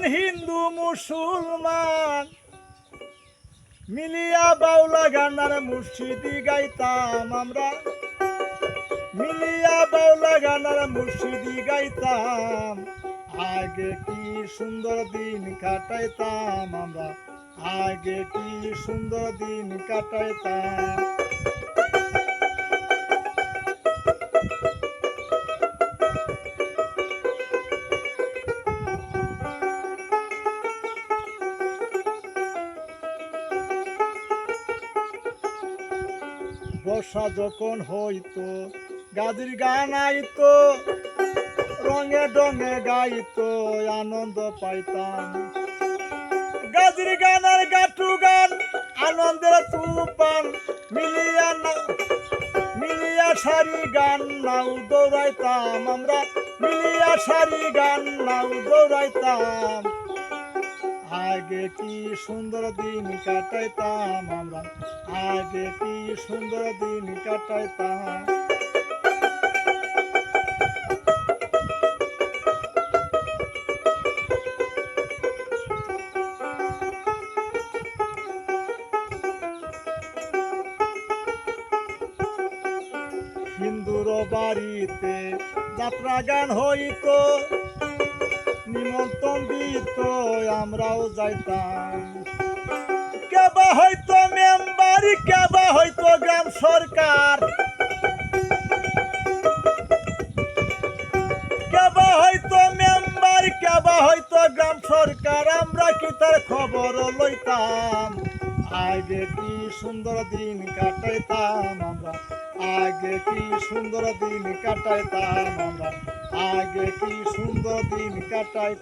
গান হিন্দু মুসলমান। মিলিয়া বাউলা গান আর মুর্শিদি গাইতাম আমরা। মিলিয়া বাউলা গান আর মুর্শিদি গাইতাম। আগে কি সুন্দর দিন কাটাইতাম আমরা? আগে কি সুন্দর দিন কাটাইতাম? বর্ষা যখন হইতো, গাদির গান আইতো, রঙে ডঙে গাইতো, আনন্দ পাইতাম। গাদির গান আর গাটু গান, আনন্দের তুফান, মিলিয়া না, মিলিয়া সারি গান নাও দৌড়াইতাম আমরা, মিলিয়া সারি গান নাও দৌড়াইতাম। আগে কি সুন্দর দিন কাটাইতাম আমরা? আগে কি সুন্দর দিন কাটাইতাম? হিন্দুর বাড়িতে যাত্রা গান হইতো। নিমন্ত্রণ দিত, আমরাও যাইতাম। কেবা হয়তো মেম্বার কেবা হয়তো গ্রাম সরকার। কেবা হয়তো মেম্বার কেবা হয়তো গ্রাম সরকার, আমরা কি তার খবর লইতাম? আগে কি সুন্দর দিন কাটাইতাম। আগে কি সুন্দর দিন কাটাইতাম আমরা আগে কি সুন্দর দিন কাটাইতাম